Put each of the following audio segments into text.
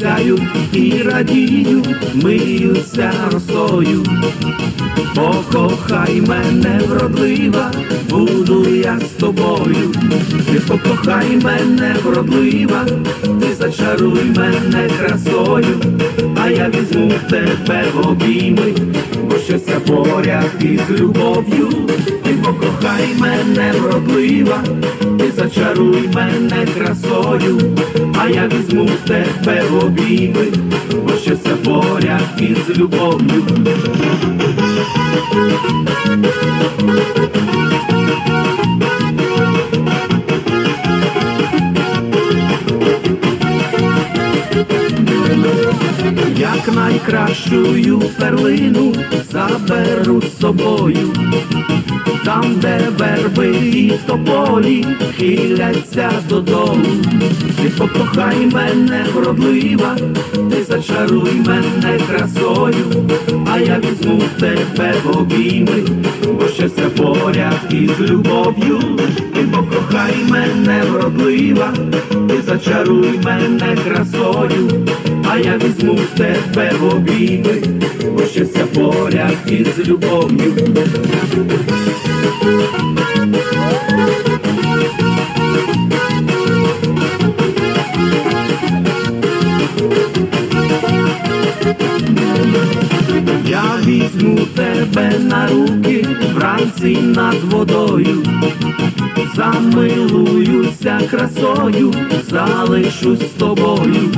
Сяють і радіють, миються росою. Покохай мене вродлива, буду я з тобою. Ти покохай мене вродлива, ти зачаруй мене красою, а я візьму тебе в обійми, бо щастя поряд із любов'ю. Ти покохай мене вродлива, ти зачаруй мене красою, а я візьму тебе в обійми, бо щастя поряд із любов'ю. Найкращую перлину заберу з собою, там, де верби і тополі хиляться додолу. Ти покохай мене вродлива, ти зачаруй мене красою, а я візьму тебе в обійми, бо щастя поряд із любов'ю. Ти покохай мене вродлива, ти зачаруй мене красою, а я візьму тебе в обійми, бо щастя поряд із любов'ю. Я візьму тебе на руки вранці над водою, замилуюся красою, залишусь з тобою.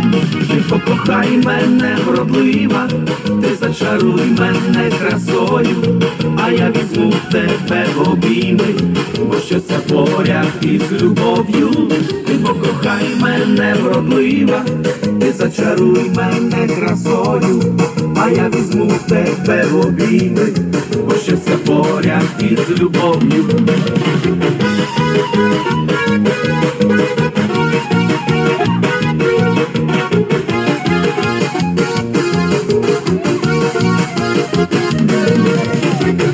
Ти покохай мене вродлива, ти зачаруй мене красою, а я візьму тебе в обійми, бо щастя поряд із любов'ю. Ти мене вродлива, ти зачаруй мене красою, а я візьму тебе в обійми, бо щастя поряд із любов'ю.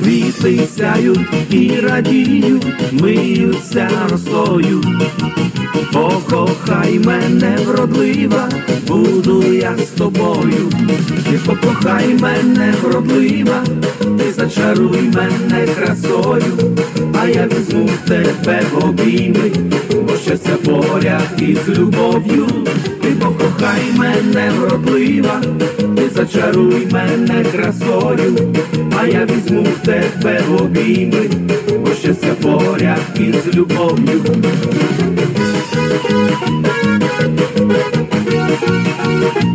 Квіти сяють і радіють, миються росою. Покохай мене вродлива, буду я з тобою. Ти покохай мене вродлива, ти зачаруй мене красою, а я візьму тебе в обійми, бо щастя поряд із любов'ю. Ти покохай мене вродлива, ти зачаруй мене красою, а я візьму тебе в обійми, бо щастя поряд із любов'ю. Thank you.